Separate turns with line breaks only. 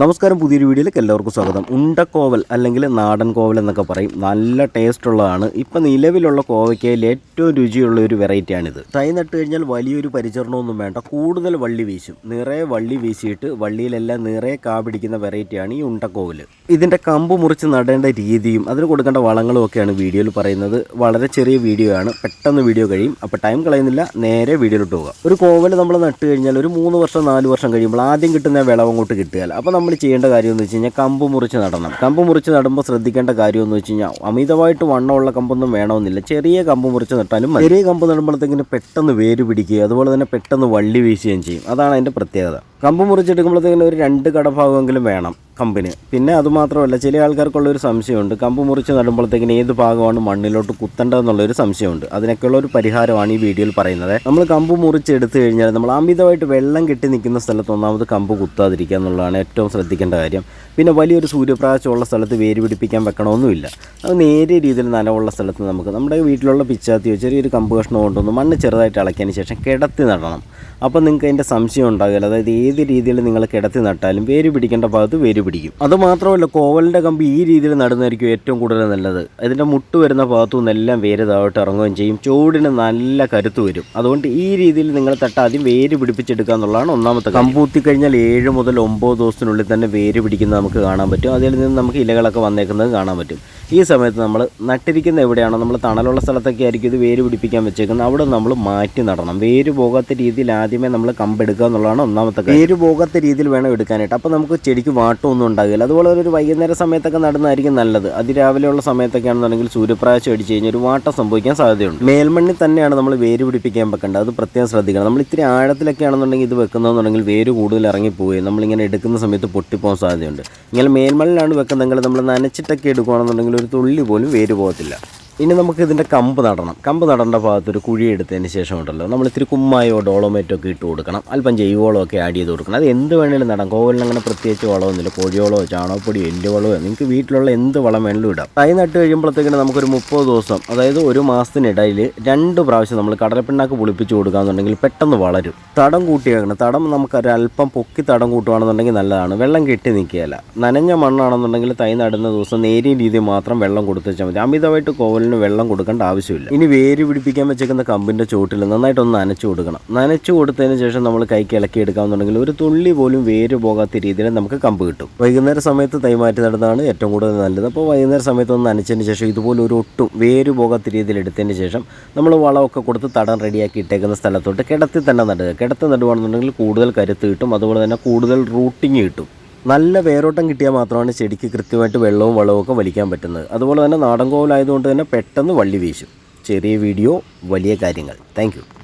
നമസ്കാരം പുതിയൊരു വീഡിയോയിലേക്ക് എല്ലാവർക്കും സ്വാഗതം. ഉണ്ടക്കോവൽ അല്ലെങ്കിൽ നാടൻ കോവൽ എന്നൊക്കെ പറയും. നല്ല ടേസ്റ്റ് ഉള്ളതാണ്. ഇപ്പം നിലവിലുള്ള കോവയ്ക്കയിൽ ഏറ്റവും രുചിയുള്ള ഒരു വെറൈറ്റിയാണിത് തൈ നട്ട് കഴിഞ്ഞാൽ വലിയൊരു പരിചരണമൊന്നും വേണ്ട. കൂടുതൽ വള്ളി വീശും. നിറയെ വള്ളി വീശിയിട്ട് വള്ളിയിലെല്ലാം നിറയെ കാ പിടിക്കുന്ന വെറൈറ്റിയാണ് ഈ ഉണ്ടക്കോവൽ. ഇതിന്റെ കമ്പ് മുറിച്ച് നടേണ്ട രീതിയും അതിന് കൊടുക്കേണ്ട വളങ്ങളും ഒക്കെയാണ് വീഡിയോയിൽ പറയുന്നത്. വളരെ ചെറിയ വീഡിയോ ആണ്. പെട്ടെന്ന് വീഡിയോ കഴിയും. അപ്പോൾ ടൈം കളയുന്നില്ല. നേരെ വീഡിയോയിലോട്ട് പോകാം. ഒരു കോവൽ നമ്മൾ നട്ട് കഴിഞ്ഞാൽ ഒരു മൂന്ന് വർഷം നാല് വർഷം കഴിയുമ്പോൾ ആദ്യം കിട്ടുന്ന വിളവ് അങ്ങോട്ട് കിട്ടുകയില്ല. അപ്പോൾ നമ്മൾ ചെയ്യേണ്ട കാര്യം എന്ന് വെച്ച് കഴിഞ്ഞാൽ കമ്പ് മുറിച്ച് നടണം. കമ്പ് മുറിച്ച് നടുമ്പോൾ ശ്രദ്ധിക്കേണ്ട കാര്യം എന്ന് വെച്ച് കഴിഞ്ഞാൽ അമിതമായിട്ട് വണ്ണമുള്ള കമ്പൊന്നും വേണമെന്നില്ല. ചെറിയ കമ്പ് മുറിച്ച് നട്ടാലും. ചെറിയ കമ്പ് നടുമ്പോഴത്തേക്കിന് പെട്ടെന്ന് വേര് പിടിക്കുകയും അതുപോലെ തന്നെ പെട്ടെന്ന് വള്ളി വീശുകയും ചെയ്യും. അതാണ് അതിന്റെ പ്രത്യേകത. കമ്പ് മുറിച്ചെടുക്കുമ്പോഴത്തേക്കും ഒരു രണ്ട് കടഭാഗമെങ്കിലും വേണം കമ്പിന്. പിന്നെ അതുമാത്രമല്ല ചില ആൾക്കാർക്കുള്ളൊരു സംശയമുണ്ട്. കമ്പ് മുറിച്ച് നടുമ്പോഴത്തേക്കിന് ഏത് ഭാഗമാണ് മണ്ണിലോട്ട് കുത്തേണ്ടതെന്നുള്ളൊരു സംശയമുണ്ട്. അതിനൊക്കെയുള്ള ഒരു പരിഹാരമാണ് ഈ വീഡിയോയിൽ പറയുന്നത്. നമ്മൾ കമ്പ് മുറിച്ച് എടുത്തു കഴിഞ്ഞാൽ നമ്മൾ അമിതമായിട്ട് വെള്ളം കെട്ടി നിൽക്കുന്ന സ്ഥലത്ത് ഒന്നാമത് കമ്പ് കുത്താതിരിക്കുക എന്നുള്ളതാണ് ഏറ്റവും ശ്രദ്ധിക്കേണ്ട കാര്യം. പിന്നെ വലിയൊരു സൂര്യപ്രകാശമുള്ള സ്ഥലത്ത് വേര് പിടിപ്പിക്കാൻ വെക്കണമൊന്നുമില്ല. അത് നേരിയ രീതിയിൽ നനവുള്ള സ്ഥലത്ത് നമുക്ക് നമ്മുടെ വീട്ടിലുള്ള പിച്ചാത്തിയോ ചെറിയൊരു കമ്പ് കഷ്ണം കൊണ്ടുവന്ന് മണ്ണ് ചെറുതായിട്ട് ഇളക്കിയതിന് ശേഷം കിടത്തി നടണം. അപ്പോൾ നിങ്ങൾക്ക് അതിന്റെ സംശയം ഉണ്ടാകില്ല. അതായത് ഏത് രീതിയിൽ നിങ്ങൾ കിടത്തി നട്ടാലും വേര് പിടിക്കേണ്ട ഭാഗത്ത് വേര് പിടിക്കും. അത് മാത്രമല്ല കോവലിന്റെ കമ്പി ഈ രീതിയിൽ നടുന്നതായിരിക്കും ഏറ്റവും കൂടുതൽ നല്ലത്. അതിന്റെ മുട്ട് വരുന്ന ഭാഗത്തു നിന്നെല്ലാം വേര് താഴോട്ട് ഇറങ്ങുകയും ചെയ്യും. ചൂടിന് നല്ല കരുത്ത് വരും. അതുകൊണ്ട് ഈ രീതിയിൽ നിങ്ങൾ തട്ട ആദ്യം വേര് പിടിപ്പിച്ചെടുക്കുക എന്നുള്ളതാണ് ഒന്നാമത്തെ കമ്പൂത്തി കഴിഞ്ഞാൽ ഏഴ് മുതൽ ഒമ്പത് ദിവസത്തിനുള്ളിൽ തന്നെ വേര് പിടിക്കുന്നത് നമുക്ക് കാണാൻ പറ്റും. അതിൽ നിന്ന് നമുക്ക് ഇലകളൊക്കെ വന്നേക്കുന്നത് കാണാൻ പറ്റും. ഈ സമയത്ത് നമ്മൾ നട്ടിരിക്കുന്ന എവിടെയാണോ നമ്മൾ തണലുള്ള സ്ഥലത്തൊക്കെ ആയിരിക്കും ഇത് വേര് പിടിപ്പിക്കാൻ വെച്ചേക്കുന്നത്. അവിടെ നമ്മൾ മാറ്റി നടണം. വേര് പോകാത്ത രീതിയിൽ ആദ്യമേ നമ്മൾ കമ്പെടുക്കുക എന്നുള്ളതാണ് ഒന്നാമത്തെ വേര് പോകാത്ത രീതിയിൽ വേണം എടുക്കാനായിട്ട്. അപ്പോൾ നമുക്ക് ചെടിക്ക് വാട്ടമൊന്നും ഉണ്ടാകില്ല. അതുപോലെ ഒരു വൈകുന്നേര സമയത്തൊക്കെ നടുന്നതായിരിക്കും നല്ലത്. അതിരാവിലെയുള്ള സമയത്തൊക്കെ ആണെന്നുണ്ടെങ്കിൽ സൂര്യപ്രകാശം അടിച്ച് കഴിഞ്ഞാൽ ഒരു വാട്ടം സംഭവിക്കാൻ സാധ്യതയുണ്ട്. മേൽമണ്ണിൽ തന്നെയാണ് നമ്മൾ വേര് പിടിപ്പിക്കാൻ വെക്കേണ്ടത്. അത് പ്രത്യേകം ശ്രദ്ധിക്കണം. നമ്മൾ ഇത്തിരി ആഴത്തിലൊക്കെ ആണെന്നുണ്ടെങ്കിൽ ഇത് വെക്കുന്നതെന്നുണ്ടെങ്കിൽ വേര് കൂടുതൽ ഇറങ്ങിപ്പോവുകയും നമ്മളിങ്ങനെ എടുക്കുന്ന സമയത്ത് പൊട്ടിപ്പോകാൻ സാധ്യതയുണ്ട്. ഇങ്ങനെ മേൽമണ്ണിലാണ് വെക്കുന്നതെങ്കിൽ നമ്മൾ നനച്ചിട്ടൊക്കെ എടുക്കുകയാണെന്നുണ്ടെങ്കിൽ ഒരു തുള്ളി പോലും വേര് പോകത്തില്ല. ഇനി നമുക്ക് ഇതിന്റെ കമ്പ് നടണം. കമ്പ് നടേണ്ട ഭാഗത്തൊരു കുഴി എടുത്തതിന് ശേഷം ഉണ്ടല്ലോ. നമ്മൾ ഇത്തിരി കുമ്മായോ ഡോളോമേറ്റോ ഒക്കെ ഇട്ട് കൊടുക്കണം. അല്പം ജൈവവളമോ ഒക്കെ ആഡ് ചെയ്ത് കൊടുക്കണം. അത് എന്ത് വേണേലും നടാം. കോവലിന് അങ്ങനെ പ്രത്യേകിച്ച് വളമൊന്നുമില്ല കോഴിവളമോ ചാണകപ്പൊടിയോ എല്ലുവളമോ നിങ്ങൾക്ക് വീട്ടിലുള്ള എന്ത് വളം വേണമെങ്കിലും ഇടാം. തൈ നട്ട് കഴിയുമ്പോഴത്തേക്കിന് നമുക്കൊരു മുപ്പത് ദിവസം അതായത് ഒരു മാസത്തിനിടയിൽ രണ്ട് പ്രാവശ്യം നമ്മൾ കടലപ്പിണ്ണാക്ക് പുളിപ്പിച്ച് കൊടുക്കുകയെന്നുണ്ടെങ്കിൽ പെട്ടെന്ന് വളരും. തടം കൂട്ടിയേക്കണം. തടം നമുക്കൊരു അല്പം പൊക്കി തടം കൂട്ടുകയാണെന്നുണ്ടെങ്കിൽ നല്ലതാണ്. വെള്ളം കെട്ടി നിൽക്കുകയല്ല. നനഞ്ഞ മണ്ണാണെന്നുണ്ടെങ്കിൽ തൈ നടുന്ന ദിവസം നേരിയ രീതിയിൽ മാത്രം വെള്ളം കൊടുത്തു വെച്ചാൽ മതി. അമിതമായിട്ട് കോവലിന് വെള്ളം കൊടുക്കേണ്ട ആവശ്യമില്ല. ഇനി വേര് പിടിപ്പിക്കാൻ വെച്ചേക്കുന്ന കമ്പിന്റെ ചോട്ടിൽ നന്നായിട്ടൊന്ന് നനച്ചു കൊടുക്കണം. നനച്ചു കൊടുത്തതിന് ശേഷം നമ്മൾ കൈക്ക് ഇളക്കി എടുക്കാമെന്നുണ്ടെങ്കിൽ ഒരു തുള്ളി പോലും വേര് പോകാത്ത രീതിയിൽ നമുക്ക് കമ്പ് കിട്ടും. വൈകുന്നേര സമയത്ത് തൈ മാറ്റി നടുന്നതാണ് ഏറ്റവും കൂടുതൽ നല്ലത്. അപ്പോൾ വൈകുന്നേര സമയത്ത് ഒന്ന് നനച്ചതിന് ശേഷം ഇതുപോലെ ഒരു ഒട്ടും വേര് പോകാത്ത രീതിയിൽ എടുത്തതിന് ശേഷം നമ്മൾ വളമൊക്കെ കൊടുത്ത് തടം റെഡിയാക്കി ഇട്ടേക്കുന്ന സ്ഥലത്തോട്ട് കിടത്തി തന്നെ നടുക. കിടത്തി നടുവാണെന്നുണ്ടെങ്കിൽ കൂടുതൽ കരുത്ത് കിട്ടും. അതുപോലെ തന്നെ കൂടുതൽ റൂട്ടിങ് കിട്ടും. നല്ല വേരോട്ടം കിട്ടിയാൽ മാത്രമാണ് ചെടിക്ക് കൃത്യമായിട്ട് വെള്ളവും വളവും ഒക്കെ വലിക്കാൻ പറ്റുന്നത്. അതുപോലെ തന്നെ നാടൻ കോവിലായതുകൊണ്ട് തന്നെ പെട്ടെന്ന് വള്ളി വീശും. ചെറിയ വീഡിയോ വലിയ കാര്യങ്ങൾ. താങ്ക്